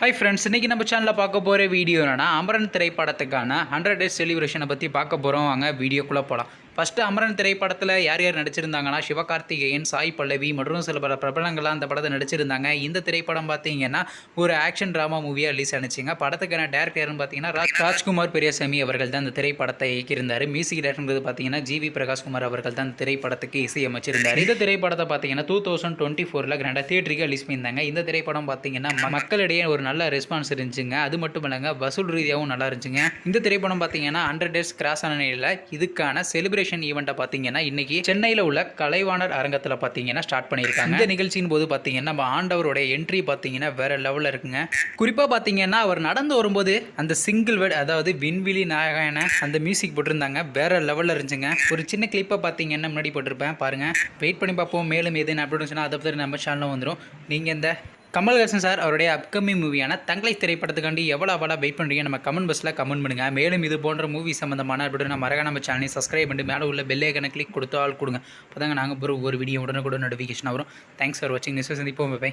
Hi friends இன்றைக்கி நம்ம சேனலில் பார்க்க போகிற வீடியோ என்னென்னா அமரன் திரைப்படத்துக்கான ஹண்ட்ரட் டேஸ் செலிப்ரேஷனை பற்றி பார்க்க போகிறோம் வாங்க வீடியோக்குள்ளே போகலாம் ஃபஸ்ட்டு அமரன் திரைப்படத்தில் யார் யார் நடிச்சிருந்தாங்கன்னா சிவகார்த்திகேயன் சாய் பல்லவி மற்றும் சில பல பிரபலங்கள்லாம் அந்த படத்தை நடிச்சிருந்தாங்க. இந்த திரைப்படம் பார்த்தீங்கன்னா ஒரு ஆக்ஷன் ட்ராமா மூவியாக ரிலீஸ் ஆனிச்சுங்க. படத்துக்கான டேரக்டர் யாருன்னு பார்த்தீங்கன்னா ராஜ் ராஜ்குமார் பெரியசாமி அவர்கள் தான் அந்த திரைப்படத்தை இயக்கியிருந்தார். மியூசிக் டேரக்டர்ன்றது பார்த்தீங்கன்னா ஜிவி பிரகாஷ்குமார் அவர்கள் தான் இந்த திரைப்படத்துக்கு இசையமைச்சிருந்தார். இந்த திரைப்படத்தை பார்த்தீங்கன்னா டூ தௌசண்ட் டுவெண்ட்டி ஃபோரில் கிராண்டாக தியேட்டருக்கு ரிலீஸ் பண்ணியிருந்தாங்க. இந்த திரைப்படம் பார்த்தீங்கன்னா மக்களிடையே ஒரு நல்ல ரெஸ்பான்ஸ் இருந்துச்சுங்க. அது மட்டும் இல்லைங்க வசூல் ரீதியாகவும் நல்லா இருந்துச்சுங்க. இந்த திரைப்படம் பார்த்தீங்கன்னா ஹண்ட்ரட் டேஸ் கிராஸ் ஆன நிலையில் இதுக்கான இனாகுரேஷன் ஈவெண்ட்டை பார்த்தீங்கன்னா இன்னைக்கு சென்னையில் உள்ள கலைவாணர் அரங்கத்தில் பார்த்தீங்கன்னா ஸ்டார்ட் பண்ணியிருக்காங்க. இந்த நிகழ்ச்சியின் போது பார்த்தீங்கன்னா நம்ம ஆண்டவருடைய என்ட்ரி பார்த்தீங்கன்னா வேற லெவலில் இருக்குங்க. குறிப்பாக பார்த்தீங்கன்னா அவர் நடந்து வரும்போது அந்த சிங்கிள் வேர்ட் அதாவது விண்வெளி நாயகன அந்த மியூசிக் போட்டிருந்தாங்க. வேற லெவலில் இருந்துச்சுங்க. ஒரு சின்ன கிளிப்பை பார்த்தீங்கன்னா முன்னாடி போட்டிருப்பேன். பாருங்கள் வெயிட் பண்ணி பார்ப்போம். மேலும் எதுன்னு அப்படின்னு சொன்னால் அதை பற்றி நம்ம சேனலில் வந்துடும் நீங்கள் இந்த கமல்ஹாசன் சார் அவருடைய அப்கமிங் மூவியான தங்களை திரைப்படத்துக்காண்டி எவ்வளோ அவ்வளோ வெயிட் பண்ணுறீங்க நம்ம கமெண்ட் பாக்ஸில் கமெண்ட் பண்ணுங்கள் மேலும் இது போன்ற மூவி சம்மந்தமான அப்படி நம்ம மறக்க நம்ம சேனலை சப்ஸ்கிரைப் பண்ணி மேலே உள்ள பெல் ஐக்கனை கிளிக் கொடுத்தால் கொடுங்க. அப்போ தாங்க நாங்கள் ஒரு ஒரு வீடியோ உடனே கூட நோட்டிஃபிகேஷன் வரும் தேங்க்ஸ் ஃபார் வாட்சிங் நியூஸ் சந்திப்போம். பை